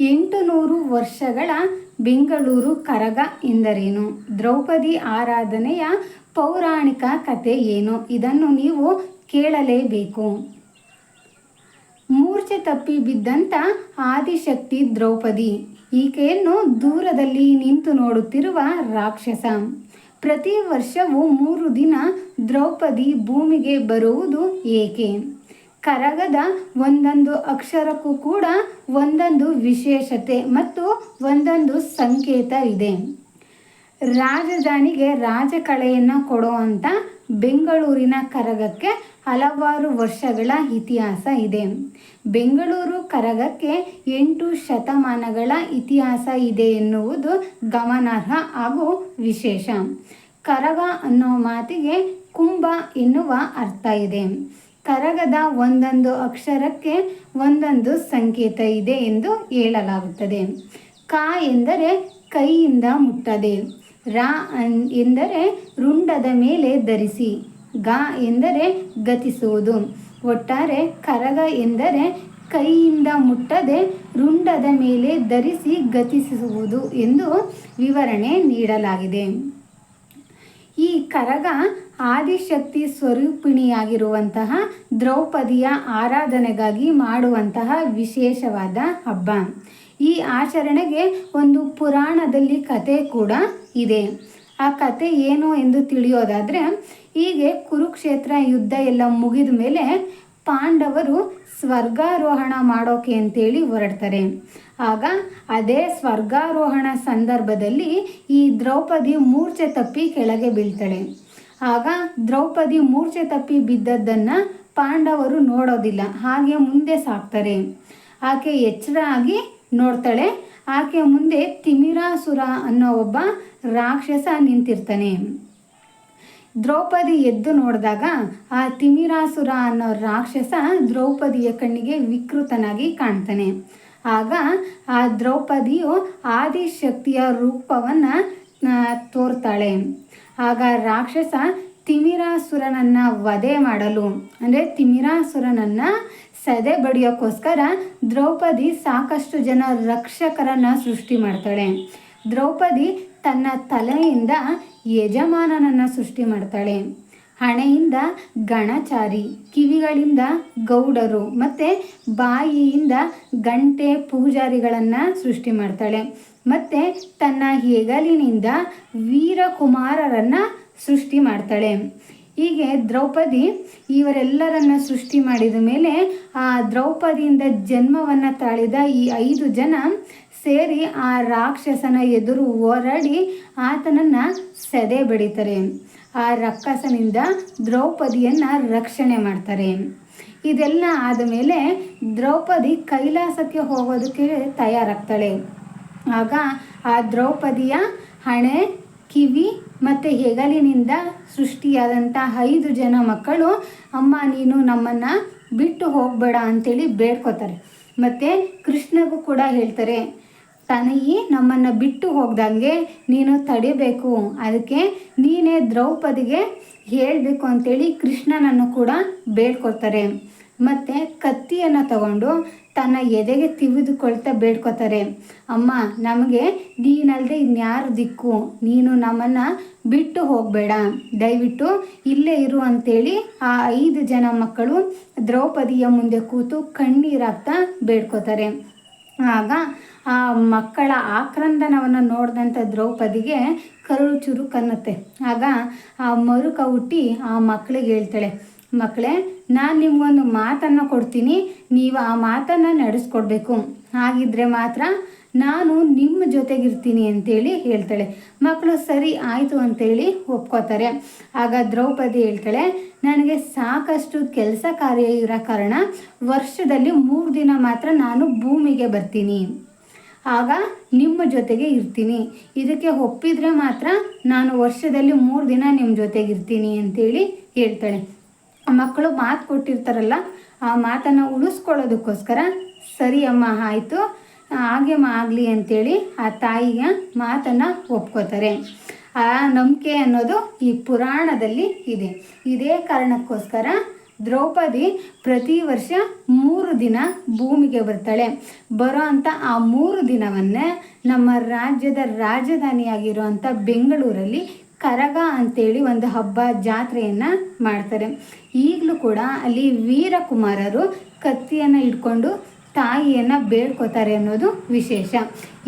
ಎಂಟು ನೂರು ವರ್ಷಗಳ ಬೆಂಗಳೂರು ಕರಗ ಎಂದರೇನು? ದ್ರೌಪದಿ ಆರಾಧನೆಯ ಪೌರಾಣಿಕ ಕಥೆ ಏನು? ಇದನ್ನು ನೀವು ಕೇಳಲೇಬೇಕು. ಮೂರ್ಛೆ ತಪ್ಪಿ ಬಿದ್ದಂಥ ಆದಿಶಕ್ತಿ ದ್ರೌಪದಿ. ಈಕೆಯನ್ನು ದೂರದಲ್ಲಿ ನಿಂತು ನೋಡುತ್ತಿರುವ ರಾಕ್ಷಸ. ಪ್ರತಿ ವರ್ಷವೂ ಮೂರು ದಿನ ದ್ರೌಪದಿ ಭೂಮಿಗೆ ಬರುವುದು ಏಕೆ? ಕರಗದ ಒಂದೊಂದು ಅಕ್ಷರಕ್ಕೂ ಕೂಡ ಒಂದೊಂದು ವಿಶೇಷತೆ ಮತ್ತು ಒಂದೊಂದು ಸಂಕೇತ ಇದೆ. ರಾಜಧಾನಿಗೆ ರಾಜಕಳೆಯನ್ನು ಕೊಡುವಂಥ ಬೆಂಗಳೂರಿನ ಕರಗಕ್ಕೆ ಹಲವಾರು ವರ್ಷಗಳ ಇತಿಹಾಸ ಇದೆ. ಬೆಂಗಳೂರು ಕರಗಕ್ಕೆ ಎಂಟು ಶತಮಾನಗಳ ಇತಿಹಾಸ ಇದೆ ಎನ್ನುವುದು ಗಮನಾರ್ಹ ಹಾಗೂ ವಿಶೇಷ. ಕರಗ ಅನ್ನೋ ಮಾತಿಗೆ ಕುಂಭ ಎನ್ನುವ ಅರ್ಥ ಇದೆ. ಕರಗದ ಒಂದೊಂದು ಅಕ್ಷರಕ್ಕೆ ಒಂದೊಂದು ಸಂಕೇತ ಇದೆ ಎಂದು ಹೇಳಲಾಗುತ್ತದೆ. ಕ ಎಂದರೆ ಕೈಯಿಂದ ಮುಟ್ಟದೆ, ರ ಎಂದರೆ ರುಂಡದ ಮೇಲೆ ಧರಿಸಿ, ಗ ಎಂದರೆ ಗತಿಸುವುದು ಒಟ್ಟಾರೆ ಕರಗ ಎಂದರೆ ಕೈಯಿಂದ ಮುಟ್ಟದೆ, ರುಂಡದ ಮೇಲೆ ಧರಿಸಿ ಗತಿಸುವುದು ಎಂದು ವಿವರಣೆ ನೀಡಲಾಗಿದೆ. ಈ ಕರಗ ಆದಿಶಕ್ತಿ ಸ್ವರೂಪಿಣಿಯಾಗಿರುವಂತಹ ದ್ರೌಪದಿಯ ಆರಾಧನೆಗಾಗಿ ಮಾಡುವಂತಹ ವಿಶೇಷವಾದ ಹಬ್ಬ. ಈ ಆಚರಣೆಗೆ ಒಂದು ಪುರಾಣದಲ್ಲಿ ಕತೆ ಕೂಡ ಇದೆ. ಆ ಕತೆ ಏನು ಎಂದು ತಿಳಿಯೋದಾದರೆ, ಹೀಗೆ ಕುರುಕ್ಷೇತ್ರ ಯುದ್ಧ ಎಲ್ಲ ಮುಗಿದ ಮೇಲೆ ಪಾಂಡವರು ಸ್ವರ್ಗಾರೋಹಣ ಮಾಡೋಕೆ ಅಂತೇಳಿ ಹೊರಡ್ತಾರೆ. ಆಗ ಅದೇ ಸ್ವರ್ಗಾರೋಹಣ ಸಂದರ್ಭದಲ್ಲಿ ಈ ದ್ರೌಪದಿ ಮೂರ್ಛೆ ತಪ್ಪಿ ಕೆಳಗೆ ಬೀಳ್ತಾಳೆ. ಆಗ ದ್ರೌಪದಿ ಮೂರ್ಛೆ ತಪ್ಪಿ ಬಿದ್ದದ್ದನ್ನು ಪಾಂಡವರು ನೋಡೋದಿಲ್ಲ, ಹಾಗೆ ಮುಂದೆ ಸಾಕ್ತಾರೆ. ಆಕೆ ಎಚ್ಚರ ಆಗಿ ನೋಡ್ತಾಳೆ, ಆಕೆ ಮುಂದೆ ತಿಮಿರಾಸುರ ಅನ್ನೋ ಒಬ್ಬ ರಾಕ್ಷಸ ನಿಂತಿರ್ತಾನೆ. ದ್ರೌಪದಿ ಎದ್ದು ನೋಡಿದಾಗ, ಆ ತಿಮಿರಾಸುರ ಅನ್ನೋ ರಾಕ್ಷಸ ದ್ರೌಪದಿಯ ಕಣ್ಣಿಗೆ ವಿಕೃತನಾಗಿ ಕಾಣ್ತಾನೆ. ಆಗ ಆ ದ್ರೌಪದಿಯು ಆದಿಶಕ್ತಿಯ ರೂಪವನ್ನು ತೋರ್ತಾಳೆ. ಆಗ ರಾಕ್ಷಸ ತಿಮಿರಾಸುರನನ್ನು ವಧೆ ಮಾಡಲು, ಅಂದರೆ ತಿಮಿರಾಸುರನನ್ನು ಸದೆ ಬಡಿಯೋಕ್ಕೋಸ್ಕರ ದ್ರೌಪದಿ ಸಾಕಷ್ಟು ಜನ ರಕ್ಷಕರನ್ನು ಸೃಷ್ಟಿ ಮಾಡ್ತಾಳೆ. ದ್ರೌಪದಿ ತನ್ನ ತಲೆಯಿಂದ ಯಜಮಾನನನ್ನು ಸೃಷ್ಟಿ ಮಾಡ್ತಾಳೆ. ಹಣೆಯಿಂದ ಗಣಚಾರಿ, ಕಿವಿಗಳಿಂದ ಗೌಡರು ಮತ್ತು ಬಾಯಿಯಿಂದ ಗಂಟೆ ಪೂಜಾರಿಗಳನ್ನು ಸೃಷ್ಟಿ ಮಾಡ್ತಾಳೆ. ಮತ್ತು ತನ್ನ ಹೆಗಲಿನಿಂದ ವೀರಕುಮಾರರನ್ನು ಸೃಷ್ಟಿ ಮಾಡ್ತಾಳೆ. ಹೀಗೆ ದ್ರೌಪದಿ ಇವರೆಲ್ಲರನ್ನ ಸೃಷ್ಟಿ ಮಾಡಿದ ಮೇಲೆ ಆ ದ್ರೌಪದಿಯಿಂದ ಜನ್ಮವನ್ನು ತಾಳಿದ ಈ ಐದು ಜನ ಸೇರಿ ಆ ರಾಕ್ಷಸನ ಎದುರು ಹೋರಾಡಿ ಆತನನ್ನು ಸೆದೆ ಬಡಿತಾರೆ. ಆ ರಕ್ಕಸನಿಂದ ದ್ರೌಪದಿಯನ್ನು ರಕ್ಷಣೆ ಮಾಡ್ತಾರೆ. ಇದೆಲ್ಲ ಆದಮೇಲೆ ದ್ರೌಪದಿ ಕೈಲಾಸಕ್ಕೆ ಹೋಗೋದಕ್ಕೆ ತಯಾರಾಗ್ತಾಳೆ. ಆಗ ಆ ದ್ರೌಪದಿಯ ಹಣೆ, ಕಿವಿ ಮತ್ತು ಹೆಗಲಿನಿಂದ ಸೃಷ್ಟಿಯಾದಂಥ ಐದು ಜನ ಮಕ್ಕಳು, ಅಮ್ಮ, ನೀನು ನಮ್ಮನ್ನು ಬಿಟ್ಟು ಹೋಗಬೇಡ ಅಂತೇಳಿ ಬೇಡ್ಕೋತಾರೆ. ಮತ್ತು ಕೃಷ್ಣಗೂ ಕೂಡ ಹೇಳ್ತಾರೆ ತನಯಿ ನಮ್ಮನ್ನು ಬಿಟ್ಟು ಹೋಗ್ದಂಗೆ ನೀನು ತಡಿಬೇಕು. ಅದಕ್ಕೆ ನೀನೇ ದ್ರೌಪದಿಗೆ ಹೇಳಬೇಕು ಅಂತೇಳಿ ಕೃಷ್ಣನನ್ನು ಕೂಡ ಬೇಡ್ಕೊತಾರೆ ಮತ್ತು ಕತ್ತಿಯನ್ನು ತಗೊಂಡು ತನ್ನ ಎದೆಗೆ ತಿವಿದುಕೊಳ್ತಾ ಬೇಡ್ಕೊತಾರೆ ಅಮ್ಮ, ನಮಗೆ ನೀನಲ್ಲದೆ ಇನ್ಯಾರು ದಿಕ್ಕು? ನೀನು ನಮ್ಮನ್ನು ಬಿಟ್ಟು ಹೋಗಬೇಡ. ದಯವಿಟ್ಟು ಇಲ್ಲೇ ಇರು ಅಂತೇಳಿ ಆ ಐದು ಜನ ಮಕ್ಕಳು ದ್ರೌಪದಿಯ ಮುಂದೆ ಕೂತು ಕಣ್ಣೀರಾಗ್ತಾ ಬೇಡ್ಕೋತಾರೆ ಆಗ ಆ ಮಕ್ಕಳ ಆಕ್ರಂದನವನ್ನು ನೋಡಿದಂಥ ದ್ರೌಪದಿಗೆ ಕರುಳು ಚುರು ಕನ್ನುತ್ತೆ ಆಗ ಆ ಮರುಕ ಹುಟ್ಟಿ ಆ ಮಕ್ಕಳಿಗೆ ಹೇಳ್ತಾಳೆ, ಮಕ್ಕಳೇ, ನಾನು ನಿಮಗೊಂದು ಮಾತನ್ನು ಕೊಡ್ತೀನಿ, ನೀವು ಆ ಮಾತನ್ನು ನಡೆಸ್ಕೊಡ್ಬೇಕು. ಹಾಗಿದ್ರೆ ಮಾತ್ರ ನಾನು ನಿಮ್ಮ ಜೊತೆಗಿರ್ತೀನಿ ಅಂತೇಳಿ ಹೇಳ್ತಾಳೆ. ಮಕ್ಕಳು ಸರಿ ಆಯಿತು ಅಂತೇಳಿ ಒಪ್ಕೋತಾರೆ. ಆಗ ದ್ರೌಪದಿ ಹೇಳ್ತಾಳೆ, ನನಗೆ ಸಾಕಷ್ಟು ಕೆಲಸ ಕಾರ್ಯ ಇರೋ ಕಾರಣ ವರ್ಷದಲ್ಲಿ ಮೂರು ದಿನ ಮಾತ್ರ ನಾನು ಭೂಮಿಗೆ ಬರ್ತೀನಿ. ಆಗ ನಿಮ್ಮ ಜೊತೆಗೆ ಇರ್ತೀನಿ. ಇದಕ್ಕೆ ಒಪ್ಪಿದರೆ ಮಾತ್ರ ನಾನು ವರ್ಷದಲ್ಲಿ ಮೂರು ದಿನ ನಿಮ್ಮ ಜೊತೆಗೆ ಇರ್ತೀನಿ ಅಂತೇಳಿ ಹೇಳ್ತಾಳೆ. ಮಕ್ಕಳು ಮಾತು ಕೊಟ್ಟಿರ್ತಾರಲ್ಲ, ಆ ಮಾತನ್ನು ಉಳಿಸ್ಕೊಳ್ಳೋದಕ್ಕೋಸ್ಕರ, ಸರಿ ಅಮ್ಮ, ಆಯಿತು. ಹಾಗೆ ಆಗಲಿ ಅಂತೇಳಿ ಆ ತಾಯಿಯ ಮಾತನ್ನು ಒಪ್ಕೋತಾರೆ. ಆ ನಂಬಿಕೆ ಅನ್ನೋದು ಈ ಪುರಾಣದಲ್ಲಿ ಇದೆ. ಇದೇ ಕಾರಣಕ್ಕೋಸ್ಕರ ದ್ರೌಪದಿ ಪ್ರತಿ ವರ್ಷ ಮೂರು ದಿನ ಭೂಮಿಗೆ ಬರ್ತಾಳೆ. ಬರೋ ಅಂಥ ಆ ಮೂರು ದಿನವನ್ನೇ ನಮ್ಮ ರಾಜ್ಯದ ರಾಜಧಾನಿಯಾಗಿರುವಂಥ ಬೆಂಗಳೂರಲ್ಲಿ ಕರಗ ಅಂತೇಳಿ ಒಂದು ಹಬ್ಬ ಜಾತ್ರೆಯನ್ನು ಮಾಡ್ತಾರೆ. ಈಗಲೂ ಕೂಡ ಅಲ್ಲಿ ವೀರಕುಮಾರರು ಕತ್ತಿಯನ್ನು ಇಟ್ಕೊಂಡು ತಾಯಿಯನ್ನು ಬೇಡ್ಕೋತಾರೆ ಅನ್ನೋದು ವಿಶೇಷ.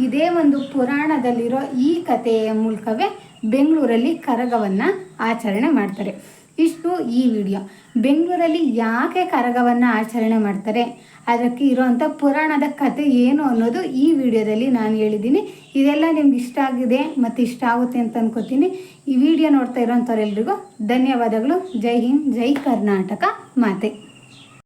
ಇದೇ ಒಂದು ಪುರಾಣದಲ್ಲಿರೋ ಈ ಕಥೆಯ ಮೂಲಕವೇ ಬೆಂಗಳೂರಲ್ಲಿ ಕರಗವನ್ನು ಆಚರಣೆ ಮಾಡ್ತಾರೆ. ಇಷ್ಟು ಈ ವಿಡಿಯೋ. ಬೆಂಗಳೂರಲ್ಲಿ ಯಾಕೆ ಕರಗವನ್ನು ಆಚರಣೆ ಮಾಡ್ತಾರೆ? ಅದಕ್ಕೆ ಇರೋವಂಥ ಪುರಾಣದ ಕತೆ ಏನು ಅನ್ನೋದು ಈ ವಿಡಿಯೋದಲ್ಲಿ ನಾನು ಹೇಳಿದ್ದೀನಿ. ಇದೆಲ್ಲ ನಿಮ್ಗೆ ಇಷ್ಟ ಆಗಿದೆ ಮತ್ತು ಇಷ್ಟ ಆಗುತ್ತೆ ಅಂತ ಅನ್ಕೋತೀನಿ. ಈ ವಿಡಿಯೋ ನೋಡ್ತಾ ಇರೋಂಥವ್ರೆಲ್ರಿಗೂ ಧನ್ಯವಾದಗಳು. ಜೈ ಹಿಂದ್, ಜೈ ಕರ್ನಾಟಕ ಮಾತೆ.